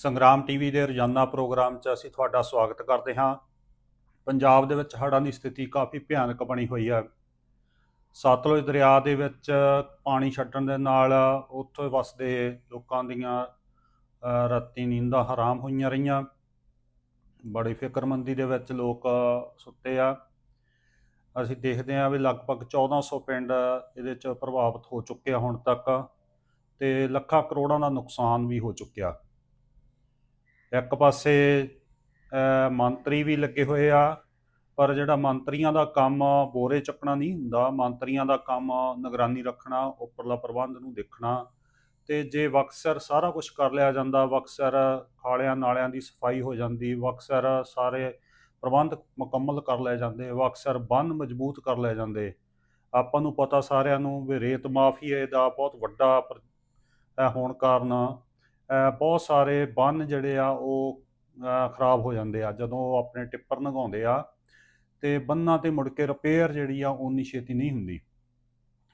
ਸੰਗਰਾਮ ਟੀਵੀ ਦੇ ਰੋਜ਼ਾਨਾ ਪ੍ਰੋਗਰਾਮ 'ਚ ਅਸੀਂ ਤੁਹਾਡਾ ਸਵਾਗਤ ਕਰਦੇ ਹਾਂ। ਪੰਜਾਬ ਦੇ ਵਿੱਚ ਹੜ੍ਹਾਂ ਦੀ ਸਥਿਤੀ ਕਾਫੀ ਭਿਆਨਕ ਬਣੀ ਹੋਈ ਹੈ। ਸਤਲੁਜ ਦਰਿਆ ਦੇ ਵਿੱਚ ਪਾਣੀ ਛੱਡਣ ਦੇ ਨਾਲ ਉੱਥੇ ਵਸਦੇ ਲੋਕਾਂ ਦੀਆਂ ਰਾਤੀ ਨੀਂਦਾਂ ਹਰਾਮ ਹੋਈਆਂ ਰਹੀਆਂ। ਬੜੀ ਫਿਕਰਮੰਦੀ ਦੇ ਵਿੱਚ ਲੋਕ ਸੁੱਤੇ ਆ। ਅਸੀਂ ਦੇਖਦੇ ਹਾਂ ਵੀ ਲਗਭਗ 1400 ਪਿੰਡ ਇਹਦੇ 'ਚ ਪ੍ਰਭਾਵਿਤ ਹੋ ਚੁੱਕੇ ਆ ਹੁਣ ਤੱਕ ਤੇ ਲੱਖਾਂ ਕਰੋੜਾਂ ਦਾ ਨੁਕਸਾਨ ਵੀ ਹੋ ਚੁੱਕਿਆ। ਇੱਕ ਪਾਸੇ ਮੰਤਰੀ ਵੀ ਲੱਗੇ ਹੋਏ ਆ, ਪਰ ਜਿਹੜਾ ਮੰਤਰੀਆਂ ਦਾ ਕੰਮ ਬੋਰੇ ਚੱਕਣਾ ਨਹੀਂ ਹੁੰਦਾ, ਮੰਤਰੀਆਂ ਦਾ ਕੰਮ ਨਿਗਰਾਨੀ ਰੱਖਣਾ, ਉੱਪਰਲਾ ਪ੍ਰਬੰਧ ਨੂੰ ਦੇਖਣਾ, ਤੇ ਜੇ ਵਕਸਰ ਸਾਰਾ ਕੁਝ ਕਰ ਲਿਆ ਜਾਂਦਾ, ਵਕਸਰ ਖਾਲਿਆਂ ਨਾਲਿਆਂ ਦੀ ਸਫ਼ਾਈ ਹੋ ਜਾਂਦੀ, ਵਕਸਰ ਸਾਰੇ ਪ੍ਰਬੰਧ ਮੁਕੰਮਲ ਕਰ ਲਏ ਜਾਂਦੇ, ਵਕਸਰ ਬੰਨ ਮਜ਼ਬੂਤ ਕਰ ਲਏ ਜਾਂਦੇ, ਆਪਾਂ ਨੂੰ ਪਤਾ ਸਾਰਿਆਂ ਨੂੰ ਵੀ ਰੇਤ ਮਾਫੀਏ ਦਾ ਬਹੁਤ ਵੱਡਾ ਪਰ- ਹੋਣ ਕਾਰਨ ਬਹੁਤ ਸਾਰੇ ਬੰਨ ਜਿਹੜੇ ਆ ਉਹ ਖਰਾਬ ਹੋ ਜਾਂਦੇ ਆ, ਜਦੋਂ ਉਹ ਆਪਣੇ ਟਿੱਪਰ ਲੰਘਾਉਂਦੇ ਆ ਤੇ ਬੰਨਾਂ ਤੇ ਮੁੜ ਕੇ ਰਿਪੇਅਰ ਜਿਹੜੀ ਆ ਉਨੀ ਛੇਤੀ ਨਹੀਂ ਹੁੰਦੀ।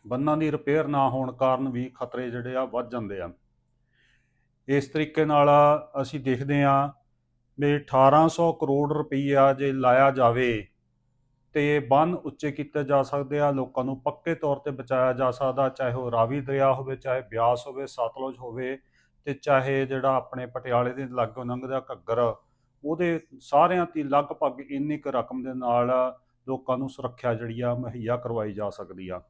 ਬੰਨਾਂ ਦੀ ਰਿਪੇਅਰ ਨਾ ਹੋਣ ਕਾਰਨ ਵੀ ਖਤਰੇ ਜਿਹੜੇ ਆ ਵੱਧ ਜਾਂਦੇ ਆ। ਇਸ ਤਰੀਕੇ ਨਾਲ ਅਸੀਂ ਦੇਖਦੇ ਆ ਵੀ 1800 ਕਰੋੜ ਰੁਪਈਆ ਜੇ ਲਾਇਆ ਜਾਵੇ ਤੇ ਬੰਨ ਉੱਚੇ ਕੀਤੇ ਜਾ ਸਕਦੇ ਆ, ਲੋਕਾਂ ਨੂੰ ਪੱਕੇ ਤੌਰ ਤੇ ਬਚਾਇਆ ਜਾ ਸਕਦਾ, ਚਾਹੇ ਉਹ ਰਾਵੀ ਦਰਿਆ ਹੋਵੇ, ਚਾਹੇ ਬਿਆਸ ਹੋਵੇ, ਸਤਲੁਜ ਹੋਵੇ ਤੇ ਚਾਹੇ ਜਿਹੜਾ ਆਪਣੇ ਪਟਿਆਲੇ ਦੇ ਲਾਗੋਂ ਲੰਘਦਾ ਘੱਗਰ, ਉਹਦੇ ਸਾਰਿਆਂ ਦੀ ਲਗਭਗ ਇੰਨੀ ਕੁ ਰਕਮ ਦੇ ਨਾਲ ਲੋਕਾਂ ਨੂੰ ਸੁਰੱਖਿਆ ਜਿਹੜੀ ਆ ਮੁਹੱਈਆ ਕਰਵਾਈ ਜਾ ਸਕਦੀ ਆ।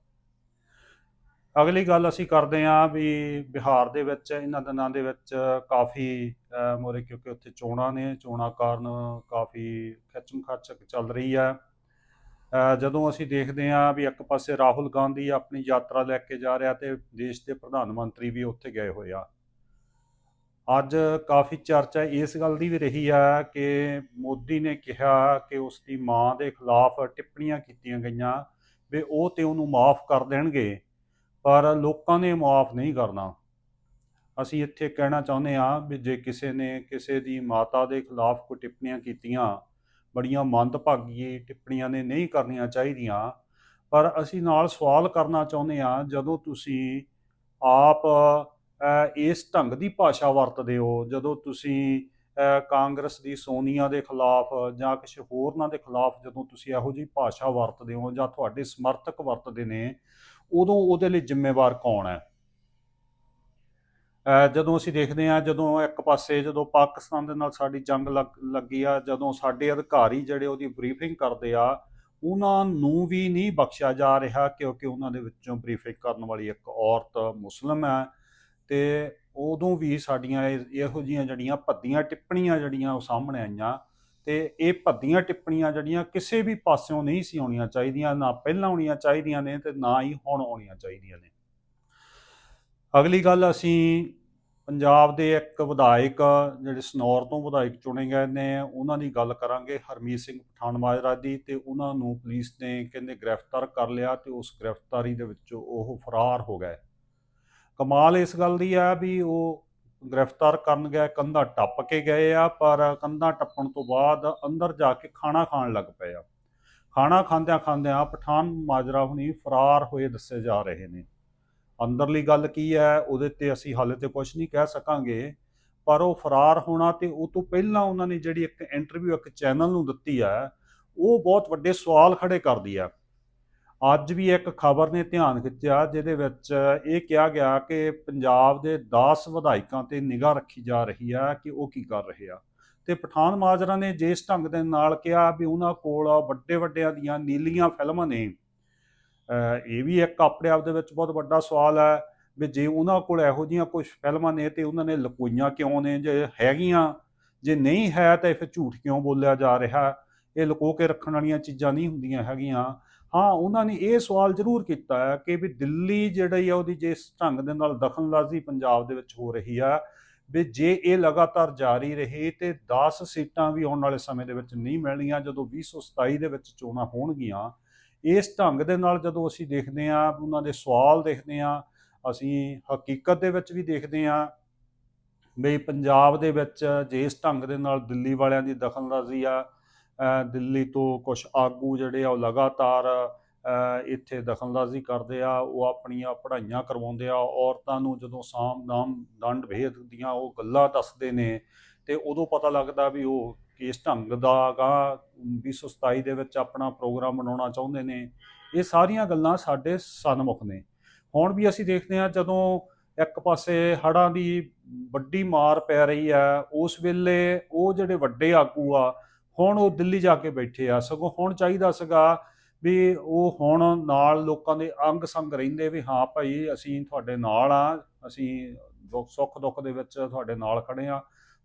ਅਗਲੀ ਗੱਲ ਅਸੀਂ ਕਰਦੇ ਹਾਂ ਵੀ ਬਿਹਾਰ ਦੇ ਵਿੱਚ, ਇਹਨਾਂ ਦਿਨਾਂ ਦੇ ਵਿੱਚ ਕਾਫੀ ਮੋਰੇ ਕਿਉਂਕਿ ਉੱਥੇ ਚੋਣਾਂ ਨੇ, ਚੋਣਾਂ ਕਾਰਨ ਕਾਫੀ ਖਿੱਚਮ ਖੱਚ ਚੱਲ ਰਹੀ ਆ। ਜਦੋਂ ਅਸੀਂ ਦੇਖਦੇ ਹਾਂ ਵੀ ਇੱਕ ਪਾਸੇ ਰਾਹੁਲ ਗਾਂਧੀ ਆਪਣੀ ਯਾਤਰਾ ਲੈ ਕੇ ਜਾ ਰਿਹਾ ਤੇ ਦੇਸ਼ ਦੇ ਪ੍ਰਧਾਨ ਮੰਤਰੀ ਵੀ ਉੱਥੇ ਗਏ ਹੋਏ ਆ। ਅੱਜ ਕਾਫੀ ਚਰਚਾ ਇਸ ਗੱਲ ਦੀ ਵੀ ਰਹੀ ਆ ਕਿ ਮੋਦੀ ਨੇ ਕਿਹਾ ਕਿ ਉਸ ਦੀ ਮਾਂ ਦੇ ਖਿਲਾਫ ਟਿੱਪਣੀਆਂ ਕੀਤੀਆਂ ਗਈਆਂ ਵੀ ਉਹ ਤੇ ਉਹਨੂੰ ਮਾਫ ਕਰ ਦੇਣਗੇ, ਪਰ ਲੋਕਾਂ ਨੇ ਮਾਫ ਨਹੀਂ ਕਰਨਾ। ਅਸੀਂ ਇੱਥੇ ਕਹਿਣਾ ਚਾਹੁੰਦੇ ਹਾਂ ਵੀ ਜੇ ਕਿਸੇ ਨੇ ਕਿਸੇ ਦੀ ਮਾਤਾ ਦੇ ਖਿਲਾਫ ਕੋਈ ਟਿੱਪਣੀਆਂ ਕੀਤੀਆਂ, ਬੜੀਆਂ ਮੰਦਭਾਗੀ ਟਿੱਪਣੀਆਂ ਨੇ ਨਹੀਂ ਕਰਨੀਆਂ ਚਾਹੀਦੀਆਂ, ਪਰ ਅਸੀਂ ਨਾਲ ਸਵਾਲ ਕਰਨਾ ਚਾਹੁੰਦੇ ਹਾਂ ਜਦੋਂ ਤੁਸੀਂ ਆਪ ਇਸ ਢੰਗ ਦੀ ਭਾਸ਼ਾ ਵਰਤਦੇ ਹੋ, ਜਦੋਂ ਤੁਸੀਂ ਕਾਂਗਰਸ ਦੀ ਸੋਨੀਆ ਦੇ ਖਿਲਾਫ ਜਾਂ ਕਿਸੇ ਹੋਰਨਾਂ ਦੇ ਖਿਲਾਫ ਜਦੋਂ ਤੁਸੀਂ ਇਹੋ ਜਿਹੀ ਭਾਸ਼ਾ ਵਰਤਦੇ ਹੋ ਜਾਂ ਤੁਹਾਡੇ ਸਮਰਥਕ ਵਰਤਦੇ ਨੇ, ਉਦੋਂ ਉਹਦੇ ਲਈ ਜ਼ਿੰਮੇਵਾਰ ਕੌਣ ਹੈ? ਜਦੋਂ ਅਸੀਂ ਦੇਖਦੇ ਹਾਂ, ਜਦੋਂ ਇੱਕ ਪਾਸੇ ਜਦੋਂ ਪਾਕਿਸਤਾਨ ਦੇ ਨਾਲ ਸਾਡੀ ਜੰਗ ਲੱਗ- ਲੱਗੀ ਆ, ਜਦੋਂ ਸਾਡੇ ਅਧਿਕਾਰੀ ਜਿਹੜੇ ਉਹਦੀ ਬਰੀਫਿੰਗ ਕਰਦੇ ਆ, ਉਹਨਾਂ ਨੂੰ ਵੀ ਨਹੀਂ ਬਖਸ਼ਿਆ ਜਾ ਰਿਹਾ ਕਿਉਂਕਿ ਉਹਨਾਂ ਦੇ ਵਿੱਚੋਂ ਬਰੀਫਿੰਗ ਕਰਨ ਵਾਲੀ ਇੱਕ ਔਰਤ ਮੁਸਲਮ ਹੈ। ਤੇ ਉਦੋਂ ਵੀ ਸਾਡੀਆਂ ਇਹ- ਇਹੋ ਜਿਹੀਆਂ ਜਿਹੜੀਆਂ ਭੱਦੀਆਂ ਟਿੱਪਣੀਆਂ ਜਿਹੜੀਆਂ ਉਹ ਸਾਹਮਣੇ ਆਈਆਂ ਤੇ ਇਹ ਭੱਦੀਆਂ ਟਿੱਪਣੀਆਂ ਜਿਹੜੀਆਂ ਕਿਸੇ ਵੀ ਪਾਸਿਓਂ ਨਹੀਂ ਸੀ ਆਉਣੀਆਂ ਚਾਹੀਦੀਆਂ, ਨਾ ਪਹਿਲਾਂ ਆਉਣੀਆਂ ਚਾਹੀਦੀਆਂ ਨੇ ਤੇ ਨਾ ਹੀ ਹੁਣ ਆਉਣੀਆਂ ਚਾਹੀਦੀਆਂ ਨੇ। ਅਗਲੀ ਗੱਲ ਅਸੀਂ ਪੰਜਾਬ ਦੇ ਇੱਕ ਵਿਧਾਇਕ, ਜਿਹੜੇ ਸਨੌਰ ਤੋਂ ਵਿਧਾਇਕ ਚੁਣੇ ਗਏ ਨੇ, ਉਹਨਾਂ ਦੀ ਗੱਲ ਕਰਾਂਗੇ ਹਰਮੀਤ ਸਿੰਘ ਪਠਾਨ ਮਾਜਰਾ ਦੀ ਤੇ ਉਹਨਾਂ ਨੂੰ ਪੁਲਿਸ ਨੇ ਕਹਿੰਦੇ ਗ੍ਰਿਫਤਾਰ ਕਰ ਲਿਆ ਤੇ ਉਸ ਗ੍ਰਿਫਤਾਰੀ ਦੇ ਵਿੱਚੋਂ ਉਹ ਫਰਾਰ ਹੋ ਗਏ। ਕਮਾਲ ਇਸ ਗੱਲ ਦੀ ਆ ਵੀ ਉਹ ਗ੍ਰਿਫਤਾਰ ਕਰਨ ਗਏ ਕੰਧਾ ਟੱਪ ਕੇ ਗਏ ਆ, ਪਰ ਕੰਧਾ ਟੱਪਣ ਤੋਂ ਬਾਅਦ ਅੰਦਰ ਜਾ ਕੇ ਖਾਣਾ ਖਾਣ ਲੱਗ ਪਏ ਆ। ਖਾਣਾ ਖਾਂਦਿਆਂ ਖਾਂਦਿਆਂ ਪਠਾਨ ਮਾਜਰਾ ਹੁਣੀ ਫਰਾਰ ਹੋਏ ਦੱਸੇ ਜਾ ਰਹੇ ਨੇ। ਅੰਦਰਲੀ ਗੱਲ ਕੀ ਹੈ ਉਹਦੇ ਤੇ ਅਸੀਂ ਹਾਲੇ ਤੇ ਕੁਝ ਨਹੀਂ ਕਹਿ ਸਕਾਂਗੇ, ਪਰ ਉਹ ਫਰਾਰ ਹੋਣਾ ਤੇ ਉਹ ਤੋਂ ਪਹਿਲਾਂ ਉਹਨਾਂ ਨੇ ਜਿਹੜੀ ਇੱਕ ਇੰਟਰਵਿਊ ਇੱਕ ਚੈਨਲ ਨੂੰ ਦਿੱਤੀ ਹੈ ਉਹ ਬਹੁਤ ਵੱਡੇ ਸਵਾਲ ਖੜੇ ਕਰਦੀ ਹੈ ਅੱਜ ਵੀ ਇੱਕ ਖਬਰ ਨੇ ਧਿਆਨ ਖਿੱਚਿਆ ਜਿਹਦੇ ਵਿੱਚ ਇਹ ਕਿਹਾ ਗਿਆ ਕਿ ਪੰਜਾਬ ਦੇ 10 ਵਿਧਾਇਕਾਂ ਤੇ ਨਿਗਾਹ ਰੱਖੀ ਜਾ ਰਹੀ ਹੈ ਕਿ ਉਹ ਕੀ ਕਰ ਰਹੇ ਆ। ਤੇ ਪਠਾਨ ਮਾਜਰਾ ਨੇ ਜਿਸ ਢੰਗ ਦੇ ਨਾਲ ਕਿਹਾ ਵੀ ਉਹਨਾਂ ਕੋਲ ਵੱਡੇ ਵੱਡਿਆਂ ਦੀਆਂ ਨੀਲੀਆਂ ਫਿਲਮਾਂ ਨੇ ਇਹ ਵੀ ਇੱਕ ਆਪਣੇ ਆਪ ਦੇ ਵਿੱਚ ਬਹੁਤ ਵੱਡਾ ਸਵਾਲ ਹੈ ਵੀ ਜੇ ਉਹਨਾਂ ਕੋਲ ਇਹੋ ਜਿਹੀਆਂ ਕੁਝ ਫਿਲਮਾਂ ਨੇ ਤੇ ਉਹਨਾਂ ਨੇ ਲਕੋਈਆਂ ਕਿਉਂ ਨੇ, ਜੇ ਹੈਗੀਆਂ, ਜੇ ਨਹੀਂ ਹੈ ਤਾਂ ਫਿਰ ਝੂਠ ਕਿਉਂ ਬੋਲਿਆ ਜਾ ਰਿਹਾ? ਇਹ ਲੁਕੋ ਕੇ ਰੱਖਣ ਵਾਲੀਆਂ ਚੀਜ਼ਾਂ ਨਹੀਂ ਹੁੰਦੀਆਂ ਹੈਗੀਆਂ। ਹਾਂ, ਉਹਨਾਂ ਨੇ ਇਹ ਸਵਾਲ ਜ਼ਰੂਰ ਕੀਤਾ ਹੈ ਕਿ ਵੀ ਦਿੱਲੀ ਜਿਹੜੀ ਆ ਉਹਦੀ ਜਿਸ ਢੰਗ ਦੇ ਨਾਲ ਦਖਲਅੰਦਾਜ਼ੀ ਪੰਜਾਬ ਦੇ ਵਿੱਚ ਹੋ ਰਹੀ ਆ, ਵੀ ਜੇ ਇਹ ਲਗਾਤਾਰ ਜਾਰੀ ਰਹੇ ਤੇ 10 ਸੀਟਾਂ ਵੀ ਆਉਣ ਵਾਲੇ ਸਮੇਂ ਦੇ ਵਿੱਚ ਨਹੀਂ ਮਿਲਣੀਆਂ, ਜਦੋਂ 2027 ਦੇ ਵਿੱਚ ਚੋਣਾਂ ਹੋਣਗੀਆਂ, ਇਸ ਢੰਗ ਦੇ ਨਾਲ ਜਦੋਂ ਅਸੀਂ ਦੇਖਦੇ ਹਾਂ, ਉਹਨਾਂ ਦੇ ਸਵਾਲ ਦੇਖਦੇ ਹਾਂ, ਅਸੀਂ ਹਕੀਕਤ ਦੇ ਵਿੱਚ ਵੀ ਦੇਖਦੇ ਹਾਂ ਵੀ ਪੰਜਾਬ ਦੇ ਵਿੱਚ ਜਿਸ ਢੰਗ ਦੇ ਨਾਲ ਦਿੱਲੀ ਵਾਲਿਆਂ ਦੀ ਦਖਲਅੰਦਾਜ਼ੀ ਆ ਦਿੱਲੀ ਤੋਂ ਕੁਝ ਆਗੂ ਜਿਹੜੇ ਆ ਉਹ ਲਗਾਤਾਰ ਇੱਥੇ ਦਖਲਅੰਦਾਜ਼ੀ ਕਰਦੇ ਆ, ਉਹ ਆਪਣੀਆਂ ਪੜ੍ਹਾਈਆਂ ਕਰਵਾਉਂਦੇ ਆ, ਔਰਤਾਂ ਨੂੰ ਜਦੋਂ ਸਾਮ ਨਾਮ ਦੰਡ ਭੇਦ ਦੀਆਂ ਉਹ ਗੱਲਾਂ ਦੱਸਦੇ ਨੇ ਤੇ ਉਦੋਂ ਪਤਾ ਲੱਗਦਾ ਵੀ ਉਹ ਕਿਸ ਢੰਗ ਦਾ ਗਾ 227 ਦੇ ਵਿੱਚ ਆਪਣਾ ਪ੍ਰੋਗਰਾਮ ਬਣਾਉਣਾ ਚਾਹੁੰਦੇ ਨੇ। ਇਹ ਸਾਰੀਆਂ ਗੱਲਾਂ ਸਾਡੇ ਸਨਮੁਖ ਨੇ। ਹੁਣ ਵੀ ਅਸੀਂ ਦੇਖਦੇ ਹਾਂ ਜਦੋਂ ਇੱਕ ਪਾਸੇ ਹੜ੍ਹਾਂ ਦੀ ਵੱਡੀ ਮਾਰ ਪੈ ਰਹੀ ਹੈ, ਉਸ ਵੇਲੇ ਉਹ ਜਿਹੜੇ ਵੱਡੇ ਆਗੂ ਆ ਹੁਣ ਉਹ ਦਿੱਲੀ ਜਾ ਕੇ ਬੈਠੇ ਆ, ਸਗੋਂ ਹੁਣ ਚਾਹੀਦਾ ਸੀਗਾ ਵੀ ਉਹ ਹੁਣ ਨਾਲ ਲੋਕਾਂ ਦੇ ਅੰਗ ਸੰਗ ਰਹਿੰਦੇ ਵੀ ਹਾਂ ਭਾਈ ਅਸੀਂ ਤੁਹਾਡੇ ਨਾਲ ਆ, ਅਸੀਂ ਦੁੱਖ ਸੁੱਖ ਦੁੱਖ ਦੇ ਵਿੱਚ ਤੁਹਾਡੇ ਨਾਲ ਖੜੇ ਆ।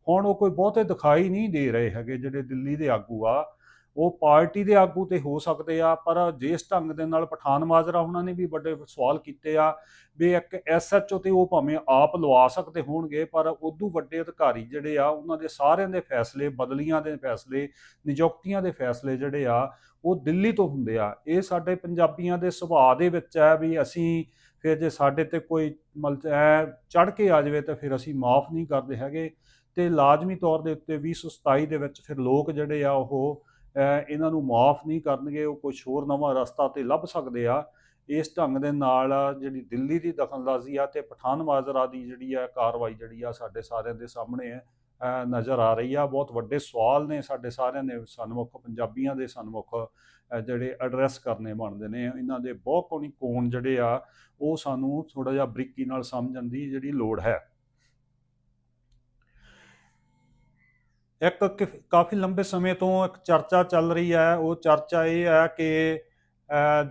ਹੁਣ ਉਹ ਕੋਈ ਬਹੁਤੇ ਦਿਖਾਈ ਨਹੀਂ ਦੇ ਰਹੇ ਹੈਗੇ ਜਿਹੜੇ ਦਿੱਲੀ ਦੇ ਆਗੂ ਆ। ਉਹ ਪਾਰਟੀ ਦੇ ਆਗੂ ਤੇ ਹੋ ਸਕਦੇ ਆ, ਪਰ ਜਿਸ ਢੰਗ ਦੇ ਨਾਲ ਪਠਾਨ ਮਾਜਰਾ ਉਹਨਾਂ ਨੇ ਵੀ ਵੱਡੇ ਸਵਾਲ ਕੀਤੇ ਆ, ਵੀ ਇੱਕ ਐਸਐਚਓ ਤੇ ਉਹ ਭਾਵੇਂ ਆਪ ਲਵਾ ਸਕਦੇ ਹੋਣਗੇ, ਪਰ ਉਦੋਂ ਵੱਡੇ ਅਧਿਕਾਰੀ ਜਿਹੜੇ ਆ, ਉਹਨਾਂ ਦੇ ਸਾਰਿਆਂ ਦੇ ਫੈਸਲੇ, ਬਦਲੀਆਂ ਦੇ ਫੈਸਲੇ, ਨਿਯੁਕਤੀਆਂ ਦੇ ਫੈਸਲੇ ਜਿਹੜੇ ਆ, ਉਹ ਦਿੱਲੀ ਤੋਂ ਹੁੰਦੇ ਆ। ਇਹ ਸਾਡੇ ਪੰਜਾਬੀਆਂ ਦੇ ਸੁਭਾਅ ਦੇ ਵਿੱਚ ਹੈ ਵੀ ਅਸੀਂ ਫਿਰ ਜੇ ਸਾਡੇ ਤੇ ਕੋਈ ਮਤਲਬ ਐ ਚੜ ਕੇ ਆ ਜਾਵੇ ਤਾਂ ਫਿਰ ਅਸੀਂ ਮਾਫ ਨਹੀਂ ਕਰਦੇ ਹੈਗੇ। ਤੇ ਲਾਜ਼ਮੀ ਤੌਰ ਦੇ ਉੱਤੇ 2027 ਦੇ ਵਿੱਚ ਫਿਰ ਲੋਕ ਜਿਹੜੇ ਆ ਉਹ ਇਹਨਾਂ ਨੂੰ ਮਾਫ ਨਹੀਂ ਕਰਨਗੇ, ਉਹ ਕੁਝ ਹੋਰ ਨਵਾਂ ਰਸਤਾ ਤੇ ਲੱਭ ਸਕਦੇ ਆ। ਇਸ ਢੰਗ ਦੇ ਨਾਲ ਜਿਹੜੀ ਦਿੱਲੀ ਦੀ ਦਖਲਅੰਦਾਜ਼ੀ ਆ ਤੇ ਪਠਾਨ ਮਾਜਰਾ ਦੀ ਜਿਹੜੀ ਆ ਕਾਰਵਾਈ ਜਿਹੜੀ ਆ ਸਾਡੇ ਸਾਰਿਆਂ ਦੇ ਸਾਹਮਣੇ ਹੈ ਨਜ਼ਰ ਆ ਰਹੀ ਆ। ਬਹੁਤ ਵੱਡੇ ਸਵਾਲ ਨੇ ਸਾਡੇ ਸਾਰਿਆਂ ਦੇ ਸਨਮੁਖ, ਪੰਜਾਬੀਆਂ ਦੇ ਸਨਮੁਖ ਜਿਹੜੇ ਐਡਰੈਸ ਕਰਨੇ ਬਣਦੇ ਨੇ। ਇਹਨਾਂ ਦੇ ਬਹੁਤ ਕੋਣੀ ਕੋਣ ਜਿਹੜੇ ਆ, ਉਹ ਸਾਨੂੰ ਥੋੜਾ ਜਿਹਾ ਬਰੀਕੀ ਨਾਲ ਸਮਝਣ ਦੀ ਜਿਹੜੀ ਲੋੜ ਹੈ। ਇੱਕ ਕਿਫ- ਕਾਫੀ ਲੰਬੇ ਸਮੇਂ ਤੋਂ ਇੱਕ ਚਰਚਾ ਚੱਲ ਰਹੀ ਹੈ, ਉਹ ਚਰਚਾ ਇਹ ਹੈ ਕਿ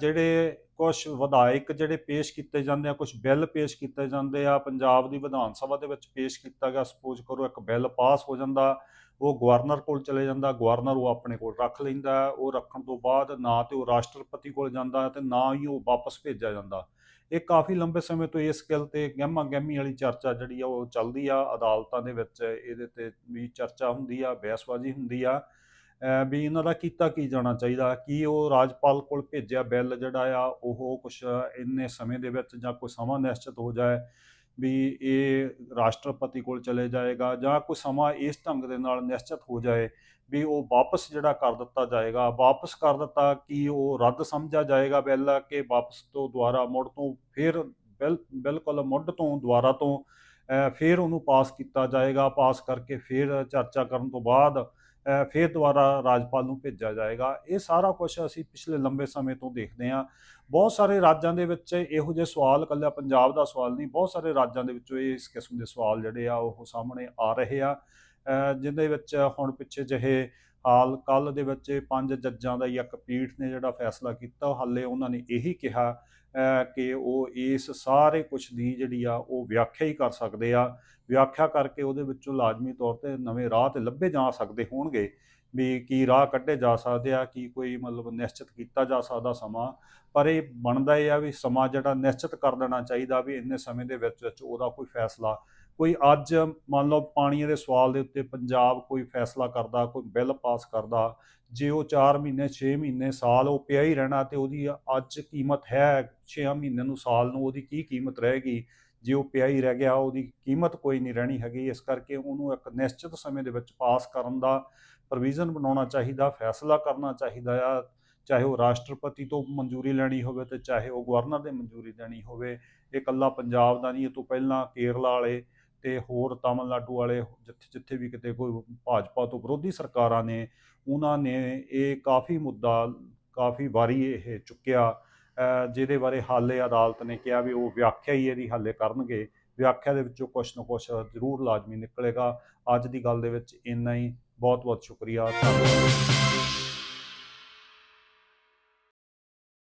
ਜਿਹੜੇ ਕੁਝ ਵਿਧਾਇਕ ਜਿਹੜੇ ਪੇਸ਼ ਕੀਤੇ ਜਾਂਦੇ ਆ ਕੁਝ ਬਿੱਲ ਪੇਸ਼ ਕੀਤੇ ਜਾਂਦੇ ਆ, ਪੰਜਾਬ ਦੀ ਵਿਧਾਨ ਸਭਾ ਦੇ ਵਿੱਚ ਪੇਸ਼ ਕੀਤਾ ਗਿਆ ਸਪੋਜ਼ ਕਰੋ ਇੱਕ ਬਿੱਲ ਪਾਸ ਹੋ ਜਾਂਦਾ, ਉਹ ਗਵਰਨਰ ਕੋਲ ਚਲੇ ਜਾਂਦਾ, ਗਵਰਨਰ ਉਹ ਆਪਣੇ ਕੋਲ ਰੱਖ ਲੈਂਦਾ, ਉਹ ਰੱਖਣ ਤੋਂ ਬਾਅਦ ਨਾ ਤੇ ਉਹ ਰਾਸ਼ਟਰਪਤੀ ਕੋਲ ਜਾਂਦਾ ਤੇ ਨਾ ਹੀ ਉਹ ਵਾਪਸ ਭੇਜਿਆ ਜਾਂਦਾ। ਇਹ ਕਾਫੀ ਲੰਬੇ ਸਮੇਂ ਤੋਂ ਇਸ ਗੱਲ ਤੇ ਗਹਿਮਾ ਗਹਿਮੀ ਵਾਲੀ ਚਰਚਾ ਜਿਹੜੀ ਆ ਉਹ ਚੱਲਦੀ ਆ, ਅਦਾਲਤਾਂ ਦੇ ਵਿੱਚ ਇਹਦੇ ਤੇ ਵੀ ਚਰਚਾ ਹੁੰਦੀ ਆ, ਬਹਿਸਬਾਜ਼ੀ ਹੁੰਦੀ ਆ। ਵੀ ਇਹਨਾਂ ਦਾ ਕੀਤਾ ਕੀ ਜਾਣਾ ਚਾਹੀਦਾ? ਕੀ ਉਹ ਰਾਜਪਾਲ ਕੋਲ ਭੇਜਿਆ ਬਿੱਲ ਜਿਹੜਾ ਆ, ਉਹ ਕੁਝ ਇੰਨੇ ਸਮੇਂ ਦੇ ਵਿੱਚ ਜਾਂ ਕੋਈ ਸਮਾਂ ਨਿਸ਼ਚਿਤ ਹੋ ਜਾਏ ਵੀ ਇਹ ਰਾਸ਼ਟਰਪਤੀ ਕੋਲ ਚਲੇ ਜਾਏਗਾ ਜਾਂ ਕੋਈ ਸਮਾਂ ਇਸ ਢੰਗ ਦੇ ਨਾਲ ਨਿਸ਼ਚਿਤ ਹੋ ਜਾਏ ਵੀ ਉਹ ਵਾਪਸ ਜਿਹੜਾ ਕਰ ਦਿੱਤਾ ਜਾਏਗਾ, ਵਾਪਸ ਕਰ ਦਿੱਤਾ ਕਿ ਉਹ ਰੱਦ ਸਮਝਿਆ ਜਾਏਗਾ ਬਿੱਲ, ਕਿ ਵਾਪਸ ਤੋਂ ਦੁਬਾਰਾ ਮੁੜ ਤੋਂ ਫਿਰ ਬਿਲ, ਬਿਲਕੁਲ ਮੁੱਢ ਤੋਂ ਦੁਬਾਰਾ ਤੋਂ ਫਿਰ ਉਹਨੂੰ ਪਾਸ ਕੀਤਾ ਜਾਏਗਾ, ਪਾਸ ਕਰਕੇ ਫਿਰ ਚਰਚਾ ਕਰਨ ਤੋਂ ਬਾਅਦ ਫਿਰ ਦੁਬਾਰਾ ਰਾਜਪਾਲ ਨੂੰ ਭੇਜਿਆ ਜਾਏਗਾ। ਇਹ ਸਾਰਾ ਕੁਝ ਅਸੀਂ ਪਿਛਲੇ ਲੰਬੇ ਸਮੇਂ ਤੋਂ ਦੇਖਦੇ ਹਾਂ। ਬਹੁਤ ਸਾਰੇ ਰਾਜਾਂ ਦੇ ਵਿੱਚ ਇਹੋ ਜਿਹੇ ਸਵਾਲ, ਇਕੱਲਾ ਪੰਜਾਬ ਦਾ ਸਵਾਲ ਨਹੀਂ, ਬਹੁਤ ਸਾਰੇ ਰਾਜਾਂ ਦੇ ਵਿੱਚੋਂ ਇਸ ਕਿਸਮ ਦੇ ਸਵਾਲ ਜਿਹੜੇ ਆ ਉਹ ਸਾਹਮਣੇ ਆ ਰਹੇ ਆ। ਜਿਹਦੇ ਵਿੱਚ ਹੁਣ ਪਿੱਛੇ ਜਿਹੇ ਹਾਲ ਕੱਲ ਦੇ ਵਿੱਚ ਪੰਜ ਜੱਜਾਂ ਦਾ ਇੱਕ ਪੀਠ ਨੇ ਜਿਹੜਾ ਫੈਸਲਾ ਕੀਤਾ ਹਾਲੇ ਉਹਨਾਂ ਨੇ ਇਹੀ ਕਿਹਾ ਕਿ ਉਹ ਇਸ ਸਾਰੇ ਕੁਝ ਦੀ ਜਿਹੜੀ ਆ, ਉਹ ਵਿਆਖਿਆ ਹੀ ਕਰ ਸਕਦੇ ਆ। ਵਿਆਖਿਆ ਕਰਕੇ ਉਹਦੇ ਵਿੱਚੋਂ ਲਾਜ਼ਮੀ ਤੌਰ ਤੇ ਨਵੇਂ ਰਾਹ ਤੇ ਲੱਭੇ ਜਾ ਸਕਦੇ ਹੋਣਗੇ ਵੀ ਕੀ ਰਾਹ ਕੱਢੇ ਜਾ ਸਕਦੇ ਆ, ਕੀ ਕੋਈ ਮਤਲਬ ਨਿਸ਼ਚਿਤ ਕੀਤਾ ਜਾ ਸਕਦਾ ਸਮਾਂ। ਪਰ ਇਹ ਬਣਦਾ ਇਹ ਆ ਵੀ ਸਮਾਂ ਜਿਹੜਾ ਨਿਸ਼ਚਿਤ ਕਰ ਦੇਣਾ ਚਾਹੀਦਾ ਵੀ ਇੰਨੇ ਸਮੇਂ ਦੇ ਵਿੱਚ ਵਿੱਚ ਉਹਦਾ ਕੋਈ ਫੈਸਲਾ ਕੋਈ ਅੱਜ ਮੰਨ ਲਓ ਪਾਣੀ ਦੇ ਸਵਾਲ ਦੇ ਉੱਤੇ ਪੰਜਾਬ ਕੋਈ ਫੈਸਲਾ ਕਰਦਾ, ਕੋਈ ਬਿੱਲ ਪਾਸ ਕਰਦਾ, ਜੇ ਉਹ 4 ਮਹੀਨੇ 6 ਮਹੀਨੇ, ਸਾਲ ਉਹ ਪਿਆ ਹੀ ਰਹਿਣਾ ਤੇ ਉਹਦੀ ਅੱਜ ਕੀਮਤ ਹੈ 6 ਮਹੀਨੇ ਨੂੰ, ਸਾਲ ਨੂੰ ਉਹਦੀ ਕੀ ਕੀਮਤ ਰਹੇਗੀ? ਜੇ ਉਹ ਪਿਆ ਹੀ ਰਹਿ ਗਿਆ, ਉਹਦੀ ਕੀਮਤ ਕੋਈ ਨਹੀਂ ਰਹਿਣੀ ਹੈਗੀ, ਇਸ ਕਰਕੇ ਉਹਨੂੰ ਇੱਕ ਨਿਸ਼ਚਿਤ ਸਮੇਂ ਦੇ ਵਿੱਚ ਪਾਸ ਕਰਨ ਦਾ ਪ੍ਰੋਵੀਜ਼ਨ ਬਣਾਉਣਾ ਚਾਹੀਦਾ, ਫੈਸਲਾ ਕਰਨਾ ਚਾਹੀਦਾ ਆ, ਚਾਹੇ ਉਹ ਰਾਸ਼ਟਰਪਤੀ ਤੋਂ ਮਨਜ਼ੂਰੀ ਲੈਣੀ ਹੋਵੇ ਤੇ ਚਾਹੇ ਉਹ ਗਵਰਨਰ ਦੇ ਮਨਜ਼ੂਰੀ ਦੇਣੀ ਹੋਵੇ। ਇਹ ਇਕੱਲਾ ਪੰਜਾਬ ਦਾ ਨਹੀਂ, ਇਹ ਤੋਂ ਪਹਿਲਾਂ ਕੇਰਲਾ ਵਾਲੇ ਤੇ ਹੋਰ ਤਾਮਿਲਨਾਡੂ ਵਾਲੇ ਜਿੱਥੇ ਜਿੱਥੇ ਵੀ ਕਿਤੇ ਕੋਈ ਭਾਜਪਾ ਤੋਂ ਵਿਰੋਧੀ ਸਰਕਾਰਾਂ ਨੇ, ਉਹਨਾਂ ਨੇ ਇਹ ਕਾਫੀ ਮੁੱਦਾ, ਕਾਫੀ ਵਾਰੀ ਇਹ ਚੁੱਕਿਆ। ਜਿਹਦੇ ਬਾਰੇ ਹਾਲੇ ਅਦਾਲਤ ਨੇ ਕਿਹਾ ਵੀ ਉਹ ਵਿਆਖਿਆ ਹੀ ਇਹਦੀ ਹਾਲੇ ਕਰਨਗੇ। ਵਿਆਖਿਆ ਦੇ ਵਿੱਚੋਂ ਕੁਛ ਨਾ ਕੁਛ ਜ਼ਰੂਰ ਲਾਜ਼ਮੀ ਨਿਕਲੇਗਾ। ਅੱਜ ਦੀ ਗੱਲ ਦੇ ਵਿੱਚ ਇੰਨਾ ਹੀ। ਬਹੁਤ ਬਹੁਤ ਸ਼ੁਕਰੀਆ। ਧੰਨਵਾਦ।